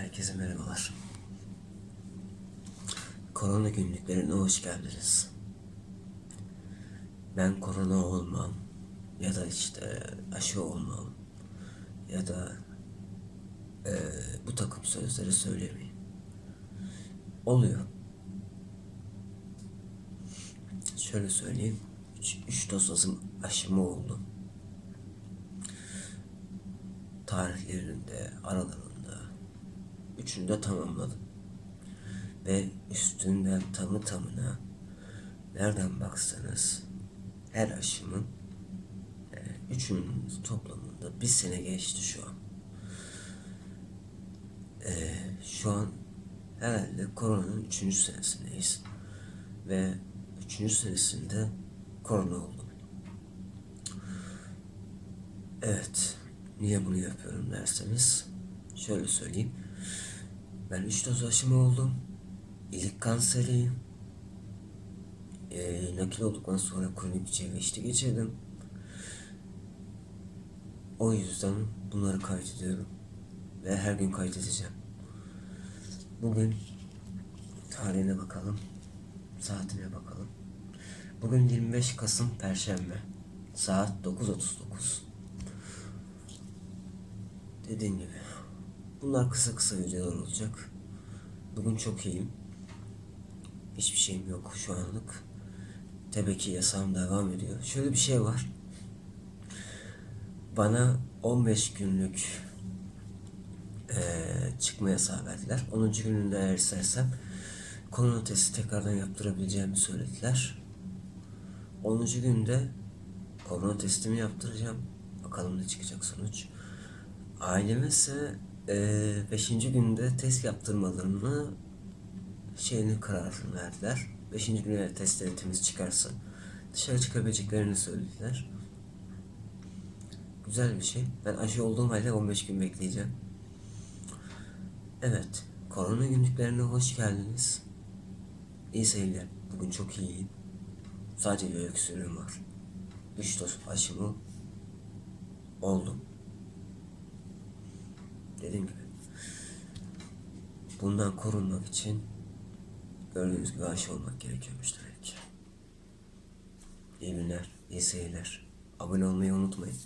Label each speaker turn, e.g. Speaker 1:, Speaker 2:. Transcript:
Speaker 1: Herkese merhabalar. Korona günlüklerine hoş geldiniz. Ben korona olmam ya da işte aşı olmam ya da eee, bu takım sözleri söylemeyeyim. Oluyor. Şöyle söyleyeyim. 3 doz azım aşımı oldu. tarihlerinde, aralarında üçünü de tamamladım. Ve üstünden tamı tamına nereden baksanız her aşımın e, üçünün toplamında bir sene geçti şu an. E, şu an herhalde koronanın üçüncü senesindeyiz. Ve üçüncü senesinde korona oldum. Evet. Niye bunu yapıyorum derseniz şöyle söyleyeyim. Ben 3 doz aşımı oldum. İlik kanseriyim. Ee, nakil olduktan sonra kronik çevreşti geçirdim. O yüzden bunları kaydediyorum. Ve her gün kaydedeceğim. Bugün tarihine bakalım. Saatine bakalım. Bugün 25 Kasım Perşembe. Saat 9.39. Dediğim gibi bunlar kısa kısa videolar olacak. Bugün çok iyiyim. Hiçbir şeyim yok şu anlık. Tabii ki yasağım devam ediyor. Şöyle bir şey var. Bana 15 günlük eee çıkma yasağı verdiler. 10. gününde eğer istersem korona testi tekrardan yaptırabileceğimi söylediler. 10. günde korona testimi yaptıracağım. Bakalım ne çıkacak sonuç. Aileme ise 5. günde test yaptırmalarını şeyini kararını verdiler. 5. güne testleri temiz çıkarsa dışarı çıkabileceklerini söylediler. Güzel bir şey. Ben aşı olduğum halde 15 gün bekleyeceğim. Evet. Korona günlüklerine hoş geldiniz. İyi seyirler. Bugün çok iyiyim. Sadece bir öksürüğüm var. 3 doz aşımı oldum. Dediğim gibi. Bundan korunmak için gördüğünüz gibi aşı olmak gerekiyormuş demek ki. İyi günler, iyi seyirler. Abone olmayı unutmayın.